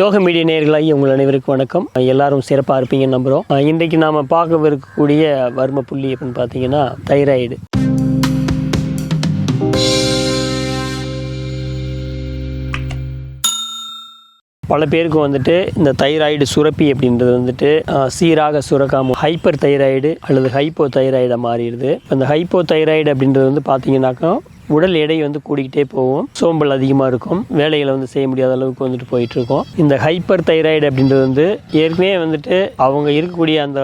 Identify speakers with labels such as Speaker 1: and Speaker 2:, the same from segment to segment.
Speaker 1: யோக மீடிய நேர்களாகி உங்கள் அனைவருக்கும் வணக்கம். எல்லாரும் சிறப்பாக இருப்பீங்கன்னு நம்புகிறோம் இன்றைக்கு நாம் பார்க்கவிருக்கக்கூடிய வர்ம புள்ளி அப்படின்னு பார்த்தீங்கன்னா தைராய்டு. பல பேருக்கு வந்துட்டு இந்த தைராய்டு சுரப்பி அப்படின்றது வந்துட்டு சீராக சுரக்காம ஹைப்பர் தைராய்டு அல்லது ஹைப்போ தைராய்டாக மாறிடுது. இந்த ஹைப்போ தைராய்டு அப்படின்றது வந்து பார்த்தீங்கன்னாக்கா உடல் எடை வந்து கூடிக்கிட்டே போகும். சோம்பல் அதிகமாக இருக்கும். வேலைகளை வந்து செய்ய முடியாத அளவுக்கு வந்துட்டு போயிட்டுருக்கும். இந்த ஹைப்பர் தைராய்டு அப்படின்றது வந்து ஏற்கனவே வந்துட்டு அவங்க இருக்கக்கூடிய அந்த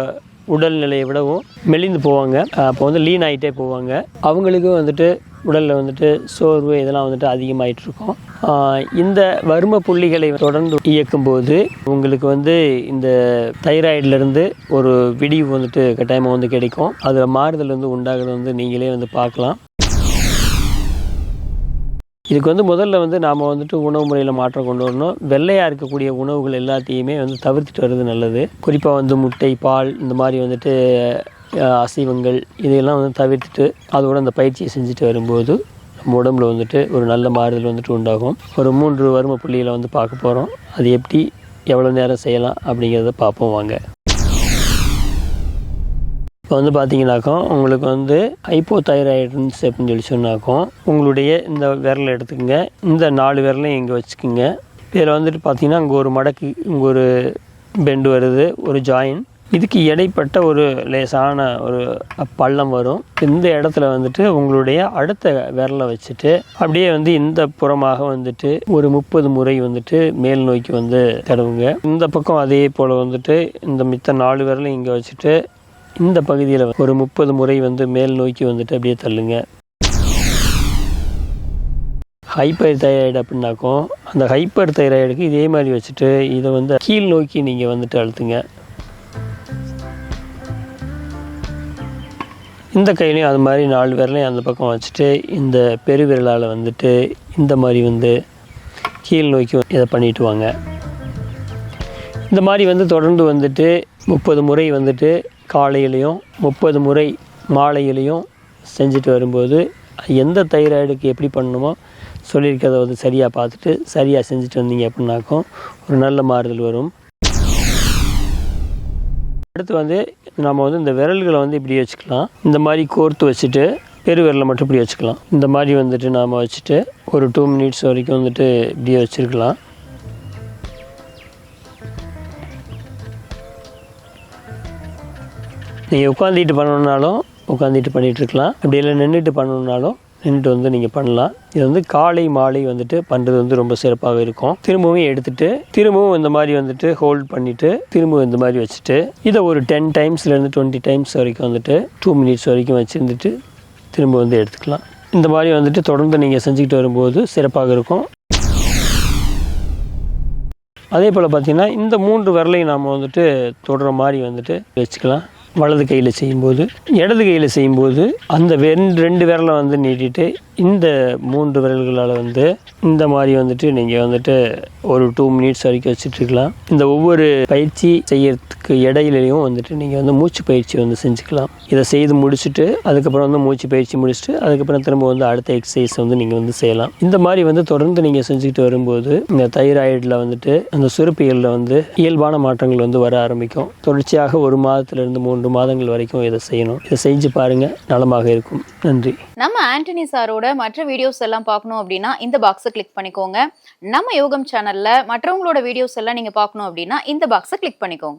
Speaker 1: உடல்நிலையை விடவும் மெலிந்து போவாங்க. அப்போ வந்து லீன் ஆகிட்டே போவாங்க. அவங்களுக்கும் வந்துட்டு உடலில் வந்துட்டு சோர்வு இதெல்லாம் வந்துட்டு அதிகமாகிட்டு இருக்கும் இந்த வர்ம புள்ளிகளை தொடர்ந்து இயக்கும்போது உங்களுக்கு வந்து இந்த தைராய்டுலேருந்து ஒரு விடிவு வந்துட்டு கட்டாயமாக வந்து கிடைக்கும். அதில் மாறுதல் வந்து உண்டாகிறது வந்து நீங்களே வந்து பார்க்கலாம். இதுக்கு வந்து முதல்ல வந்து நாம் வந்துட்டு உணவு முறையில் மாற்றம் கொண்டு வரணும். வெள்ளையாக இருக்கக்கூடிய உணவுகள் எல்லாத்தையுமே வந்து தவிர்த்துட்டு வர்றது நல்லது. குறிப்பாக வந்து முட்டை பால் இந்த மாதிரி வந்துட்டு அசைவங்கள் இதையெல்லாம் வந்து தவிர்த்துட்டு அதோட அந்த பயிற்சியை செஞ்சுட்டு வரும்போது நம்ம உடம்புல வந்துட்டு ஒரு நல்ல மாறுதல் வந்துட்டு உண்டாகும். ஒரு மூன்று வறுமை புள்ளிகளை வந்து பார்க்க போகிறோம் அது எப்படி எவ்வளோ நேரம் செய்யலாம் அப்படிங்கிறத பார்ப்போம் வாங்க. இப்போ வந்து பார்த்தீங்கன்னாக்கா உங்களுக்கு வந்து ஹைப்போதைராய்டுன்ஸ் அப்படின்னு சொல்லி சொன்னாக்கோ உங்களுடைய இந்த விரலை எடுத்துக்கோங்க. இந்த நாலு விரலையும் இங்கே வச்சுக்கோங்க. இதில் வந்துட்டு பார்த்தீங்கன்னா இங்கே ஒரு மடக்கு இங்கே ஒரு பெண்டு வருது ஒரு ஜாயின் இதுக்கு இடைப்பட்ட ஒரு லேசான ஒரு பள்ளம் வரும். இந்த இடத்துல வந்துட்டு உங்களுடைய அடுத்த விரலை வச்சுட்டு அப்படியே வந்து இந்த புறமாக வந்துட்டு ஒரு முப்பது முறை வந்துட்டு மேல் நோக்கி வந்து தடவுங்க. இந்த பக்கம் அதே போல் வந்துட்டு இந்த மித்த நாலு விரலையும் இங்கே வச்சுட்டு இந்த பகுதியில் ஒரு முப்பது முறை வந்து மேல் நோக்கி வந்துட்டு அப்படியே தள்ளுங்க. ஹைப்பர் தைராய்டு அப்படின்னாக்கும் அந்த ஹைப்பர் தைராய்டுக்கு இதே மாதிரி வச்சுட்டு இதை வந்து கீழ் நோக்கி நீங்கள் வந்துட்டு அழுத்துங்க. இந்த கையிலையும் அது மாதிரி நாலு விரலையும் அந்த பக்கம் வச்சுட்டு இந்த பெருவிரலால் வந்துட்டு இந்த மாதிரி வந்து கீழ் நோக்கி இதை பண்ணிட்டு வாங்க. இந்த மாதிரி வந்து தொடர்ந்து வந்துட்டு முப்பது முறை வந்துட்டு காலையிலையும் முப்பது முறை மாலையிலையும் செஞ்சுட்டு வரும்போது எந்த தைராய்டுக்கு எப்படி பண்ணணுமோ சொல்லியிருக்கிறத வந்து சரியாக பார்த்துட்டு சரியாக செஞ்சுட்டு வந்தீங்க அப்படின்னாக்கும் ஒரு நல்ல மாறுதல் வரும். அடுத்து வந்து நம்ம வந்து இந்த விரல்களை வந்து இப்படி வச்சுக்கலாம். இந்த மாதிரி கோர்த்து வச்சுட்டு பெரு விரலை மட்டும் இப்படி வச்சுக்கலாம். இந்த மாதிரி வந்துட்டு நாம் வச்சுட்டு ஒரு டூ மினிட்ஸ் வரைக்கும் வந்துட்டு இப்படியே வச்சுருக்கலாம். நீங்கள் உட்காந்துட்டு பண்ணணுன்னாலும் உட்காந்துட்டு பண்ணிகிட்ருக்கலாம் அப்படி இல்லை நின்றுட்டு பண்ணணுன்னாலும் நின்றுட்டு வந்து நீங்கள் பண்ணலாம். இது வந்து காலை மாலை வந்துட்டு பண்ணுறது வந்து ரொம்ப சிறப்பாக இருக்கும். திரும்பவும் எடுத்துட்டு திரும்பவும் இந்த மாதிரி வந்துட்டு ஹோல்ட் பண்ணிவிட்டு திரும்பவும் இந்த மாதிரி வச்சுட்டு இதை ஒரு டென் டைம்ஸ்லேருந்து டுவெண்ட்டி டைம்ஸ் வரைக்கும் வந்துட்டு டூ மினிட்ஸ் வரைக்கும் வச்சுருந்துட்டு திரும்ப வந்து எடுத்துக்கலாம். இந்த மாதிரி வந்துட்டு தொடர்ந்து நீங்கள் செஞ்சுக்கிட்டு வரும்போது சிறப்பாக இருக்கும். அதே போல் பார்த்திங்கன்னா இந்த மூன்று விரலையும் நாம் வந்துட்டு தொடுற மாதிரி வந்துட்டு வச்சுக்கலாம். வலது கையில் செய்யும்போது இடது கையில் செய்யும்போது அந்த வெண் ரெண்டு விரலை வந்து நீட்டிட்டு இந்த மூன்று விரல்களால் வந்து இந்த மாதிரி வந்துட்டு நீங்கள் வந்துட்டு ஒரு டூ மினிட்ஸ் வரைக்கும் வச்சுட்டு இருக்கலாம். இந்த ஒவ்வொரு பயிற்சி செய்யறதுக்கு இடையிலையும் வந்துட்டு நீங்கள் வந்து மூச்சு பயிற்சி வந்து செஞ்சுக்கலாம். இதை செய்து முடிச்சுட்டு அதுக்கப்புறம் வந்து மூச்சு பயிற்சி முடிச்சுட்டு அதுக்கப்புறம் திரும்ப வந்து அடுத்த எக்ஸசைஸ் வந்து நீங்கள் வந்து செய்யலாம். இந்த மாதிரி வந்து தொடர்ந்து நீங்கள் செஞ்சுக்கிட்டு வரும்போது இந்த தைராய்டில் வந்துட்டு அந்த சுரப்பிகளில் வந்து இயல்பான மாற்றங்கள் வந்து வர ஆரம்பிக்கும். தொடர்ச்சியாக ஒரு மாதத்துலேருந்து மூன்று மாதங்கள் வரைக்கும் இதை செய்யணும். இதை செஞ்சு பாருங்கள் நலமாக இருக்கும். நன்றி.
Speaker 2: நம்ம ஆண்டனி சாரோட மற்ற வீடியோஸ் எல்லாம் பார்க்கணும் அப்படின்னா இந்த பாக்ஸை கிளிக் பண்ணிக்கோங்க. நம்ம யோகம் சேனல்ல மற்றவங்களோட வீடியோஸ் எல்லாம் நீங்க பார்க்கணும் அப்படின்னா இந்த பாக்ஸை கிளிக் பண்ணிக்கோங்க.